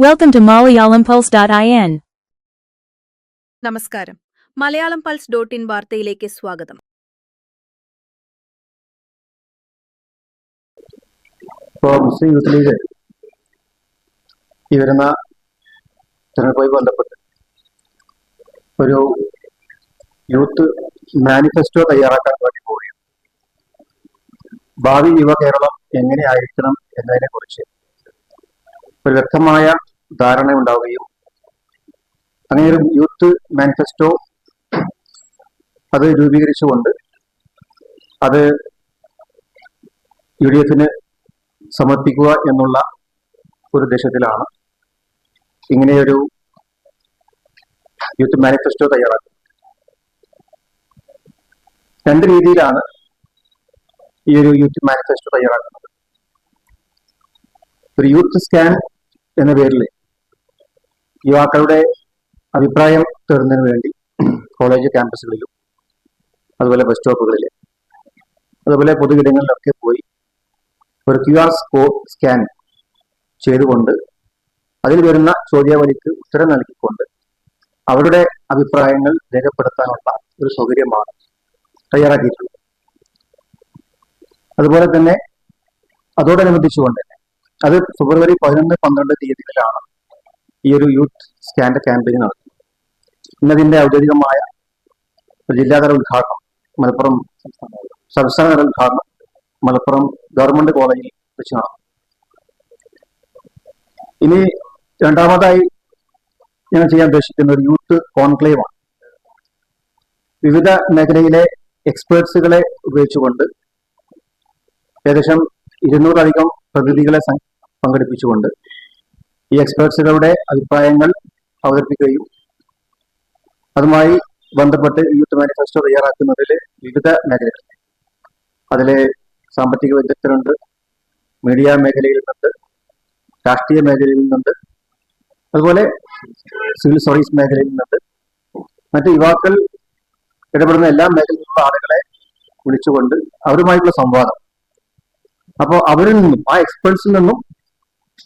Welcome to MalayalamPulse.in. നമസ്കാരം. Malayalam Pulse dot in വാർത്തയിലേക്ക് സ്വാഗതം. ഇപ്പോൾ മുസ്ലിം യൂത്ത് ലീഗ് ഈ വരുന്ന തെരഞ്ഞെടുപ്പുമായി ബന്ധപ്പെട്ട് ഒരു യൂത്ത് മാനിഫെസ്റ്റോ തയ്യാറാക്കാൻ വേണ്ടി പോവുകയാണ്. ഭാവി യുവ കേരളം എങ്ങനെയായിരിക്കണം എന്നതിനെ കുറിച്ച് ഒരു വ്യക്തമായ ധാരണ ഉണ്ടാവുകയും അങ്ങനെ ഒരു യൂത്ത് മാനിഫെസ്റ്റോ അത് രൂപീകരിച്ചുകൊണ്ട് അത് യു ഡി എഫിന് സമർപ്പിക്കുക എന്നുള്ള ഒരു ഉദ്ദേശത്തിലാണ് ഇങ്ങനെയൊരു യൂത്ത് മാനിഫെസ്റ്റോ തയ്യാറാക്കുന്നത്. രണ്ട് രീതിയിലാണ് ഈ ഒരു യൂത്ത് മാനിഫെസ്റ്റോ തയ്യാറാക്കുന്നത്. ഒരു യൂത്ത് സ്കാൻ എന്ന പേരിൽ യുവാക്കളുടെ അഭിപ്രായം തേടുന്നതിന് വേണ്ടി കോളേജ് ക്യാമ്പസുകളിലും അതുപോലെ ബസ് സ്റ്റോപ്പുകളിൽ അതുപോലെ പൊതുവിടങ്ങളിലൊക്കെ പോയി ഒരു ക്യു ആർ കോഡ് സ്കാൻ ചെയ്തുകൊണ്ട് അതിൽ വരുന്ന ചോദ്യാവലിക്ക് ഉത്തരം നൽകിക്കൊണ്ട് അവരുടെ അഭിപ്രായങ്ങൾ രേഖപ്പെടുത്താനുള്ള ഒരു സൗകര്യമാണ് തയ്യാറാക്കിയിട്ടുള്ളത്. അതുപോലെ തന്നെ അതോടനുബന്ധിച്ചുകൊണ്ട് അത് ഫെബ്രുവരി പതിനൊന്ന് പന്ത്രണ്ട് തീയതികളിലാണ് ഈ ഒരു യൂത്ത് സ്കാൻഡ് ക്യാമ്പയിൻ നടത്തുന്നത് ഇന്നതിന്റെ ഔദ്യോഗികമായ ജില്ലാതല ഉദ്ഘാടനം മലപ്പുറം സംസ്ഥാനതല ഉദ്ഘാടനം മലപ്പുറം ഗവൺമെന്റ് കോളേജിൽ വെച്ച് നടന്നു. ഇനി രണ്ടാമതായി ഞാൻ ചെയ്യാൻ ഉദ്ദേശിക്കുന്ന ഒരു യൂത്ത് കോൺക്ലേവാണ് വിവിധ മേഖലയിലെ എക്സ്പേർട്സുകളെ ഉപയോഗിച്ചുകൊണ്ട് ഏകദേശം ഇരുന്നൂറധികം പ്രതിനിധികളെ പങ്കെടുപ്പിച്ചുകൊണ്ട് ഈ എക്സ്പേർട്സുകളുടെ അഭിപ്രായങ്ങൾ അവതരിപ്പിക്കുകയും അതുമായി ബന്ധപ്പെട്ട് യൂത്ത് മാനിഫെസ്റ്റോ തയ്യാറാക്കുന്നതിൽ വിവിധ മേഖലകൾ. അതിലെ സാമ്പത്തിക വിദഗ്ധരുണ്ട് മീഡിയ മേഖലയിൽ നിന്നുണ്ട് രാഷ്ട്രീയ മേഖലയിൽ നിന്നുണ്ട് അതുപോലെ സിവിൽ സർവീസ് മേഖലയിൽ നിന്നുണ്ട്. മറ്റ് യുവാക്കൾ ഇടപെടുന്ന എല്ലാ മേഖലയിലുള്ള ആളുകളെ വിളിച്ചുകൊണ്ട് അവരുമായിട്ടുള്ള സംവാദം. അപ്പോൾ അവരിൽ നിന്നും ആ എക്സ്പേർട്സിൽ നിന്നും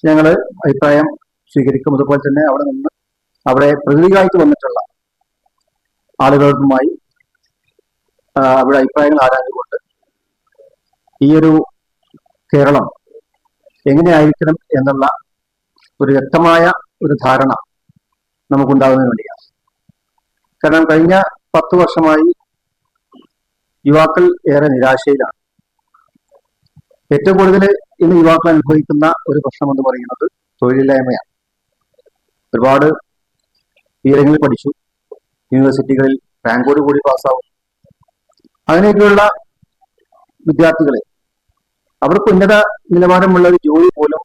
ഞങ്ങൾ അഭിപ്രായം സ്വീകരിക്കും. അതുപോലെ തന്നെ അവിടെ നിന്ന് അവിടെ പ്രതിനിധികളായിട്ട് വന്നിട്ടുള്ള ആളുകളുമായി ആ, അവരുടെ അഭിപ്രായങ്ങൾ ആരാഞ്ഞുകൊണ്ട് ഈ ഒരു കേരളം എങ്ങനെയായിരിക്കണം എന്നുള്ള ഒരു വ്യക്തമായ ഒരു ധാരണ നമുക്കുണ്ടാകുന്നതിന് വേണ്ടിയാണ്. കാരണം കഴിഞ്ഞ പത്ത് വർഷമായി യുവാക്കൾ ഏറെ നിരാശയിലാണ്. ഏറ്റവും കൂടുതൽ ഇന്ന് യുവാക്കൾ അനുഭവിക്കുന്ന ഒരു പ്രശ്നം എന്ന് പറയുന്നത് തൊഴിലില്ലായ്മയാണ്. ഒരുപാട് ഉയരങ്ങളിൽ പഠിച്ചു. യൂണിവേഴ്സിറ്റികളിൽ റാങ്കോട് കൂടി പാസ്സാവും. അങ്ങനെയൊക്കെയുള്ള വിദ്യാർത്ഥികളെ അവർക്ക് ഉന്നത നിലവാരമുള്ള ഒരു ജോലി പോലും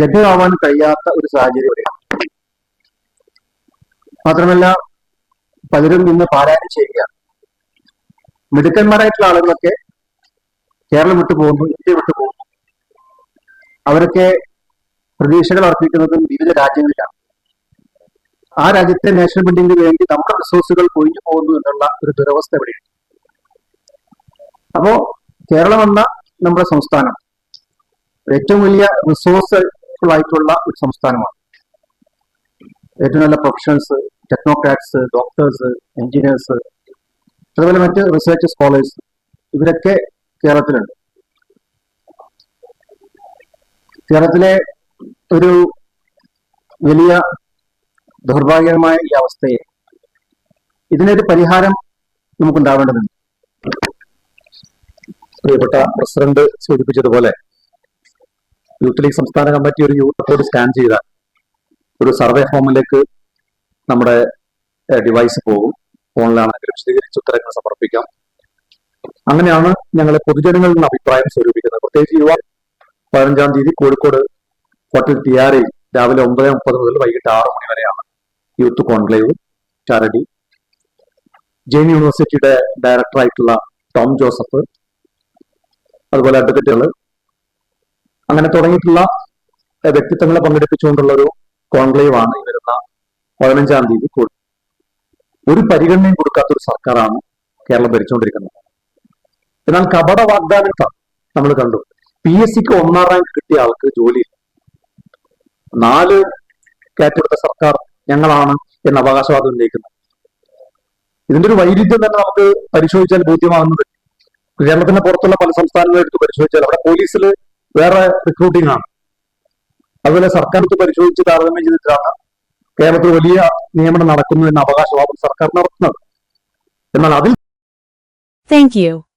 ലഭ്യമാവാൻ കഴിയാത്ത ഒരു സാഹചര്യം മാത്രമല്ല പലരും ഇന്ന് പാരായണം ചെയ്യുകയാണ്. മിടുക്കന്മാരായിട്ടുള്ള ആളുകളൊക്കെ കേരളം വിട്ടു പോകുന്നു ഇന്ത്യ വിട്ടു പോകുന്നു. അവരൊക്കെ പ്രതീക്ഷകൾ അർപ്പിക്കുന്നതും വിവിധ രാജ്യങ്ങളിലാണ്. ആ രാജ്യത്തെ നാഷണൽ ബിൽഡിങ്ങിന് വേണ്ടി നമ്മുടെ റിസോഴ്സുകൾ കൊഴിഞ്ഞു പോകുന്നു എന്നുള്ള ഒരു ദുരവസ്ഥ ഇവിടെയുണ്ട്. അപ്പോ കേരളം എന്ന നമ്മുടെ സംസ്ഥാനം ഏറ്റവും വലിയ റിസോഴ്സ്ഫുൾ ആയിട്ടുള്ള ഒരു സംസ്ഥാനമാണ്. ഏറ്റവും നല്ല പ്രൊഫഷണൽസ് ടെക്നോക്രാറ്റ്സ് ഡോക്ടേഴ്സ് എഞ്ചിനീയേഴ്സ് അതുപോലെ മറ്റ് റിസർച്ച് സ്കോളേഴ്സ് ഇവരൊക്കെ കേരളത്തിലുണ്ട്. കേരളത്തിലെ ഒരു വലിയ ദൗർഭാഗ്യകരമായ ഈ അവസ്ഥയെ ഇതിനൊരു പരിഹാരം നമുക്കുണ്ടാവേണ്ടതുണ്ട്. പ്രിയപ്പെട്ട പ്രസിഡന്റ് സൂചിപ്പിച്ചതുപോലെ യൂത്ത് ലീഗ് സംസ്ഥാന കമ്മിറ്റി ഒരു യൂത്ത് റിപ്പോർട്ട് സ്കാൻ ചെയ്ത ഒരു സർവേ ഫോമിലേക്ക് നമ്മുടെ ഡിവൈസ് പോകും. ഫോണിലാണെങ്കിലും വിശദീകരിച്ച് ഉത്തരങ്ങൾ സമർപ്പിക്കാം. അങ്ങനെയാണ് ഞങ്ങൾ പൊതുജനങ്ങളിൽ നിന്ന് അഭിപ്രായം സ്വരൂപിക്കുന്നത്. പ്രത്യേകിച്ച് യുവ പതിനഞ്ചാം തീയതി കോഴിക്കോട് ഹോട്ടൽ ടിയാറിൽ രാവിലെ ഒമ്പത് മുപ്പത് മുതൽ വൈകിട്ട് ആറ് മണി വരെയാണ് യൂത്ത് കോൺക്ലേവ് ചാരടി. ജെയിൻ യൂണിവേഴ്സിറ്റിയുടെ ഡയറക്ടറായിട്ടുള്ള ടോം ജോസഫ് അതുപോലെ അഡ്വക്കറ്റുകൾ അങ്ങനെ തുടങ്ങിയിട്ടുള്ള വ്യക്തിത്വങ്ങളെ പങ്കെടുപ്പിച്ചുകൊണ്ടുള്ള ഒരു കോൺക്ലേവ് ആണ് ഈ വരുന്ന പതിനഞ്ചാം തീയതി ഒരു പരിഗണനയും കൊടുക്കാത്തൊരു സർക്കാരാണ് കേരളം ഭരിച്ചുകൊണ്ടിരിക്കുന്നത്. എന്നാൽ കപട വാഗ്ദാനങ്ങൾ നമ്മൾ കണ്ടു. പി എസ് സിക്ക് ഒന്നാം റാങ്ക് കിട്ടിയ ആൾക്ക് ജോലി നാല് കയറ്റെടുത്ത സർക്കാർ ഞങ്ങളാണ് എന്ന അവകാശവാദം ഉന്നയിക്കുന്നത്. ഇതിന്റെ ഒരു വൈരുദ്ധ്യം തന്നെ നമുക്ക് പരിശോധിച്ചാൽ ബോധ്യമാകുന്നത് കേരളത്തിന്റെ പുറത്തുള്ള പല സംസ്ഥാനങ്ങളും എടുത്ത് പരിശോധിച്ചാൽ അവിടെ പോലീസിൽ വേറെ റിക്രൂട്ടിംഗ് ആണ്. അതുപോലെ സർക്കാർ പരിശോധിച്ച് താരതമ്യം ചെയ്തിട്ടാണ് കേരളത്തിൽ വലിയ നിയമനം നടക്കുന്നു എന്ന അവകാശവാദം സർക്കാർ നടത്തുന്നത്. എന്നാൽ അതിൽ താങ്ക് you.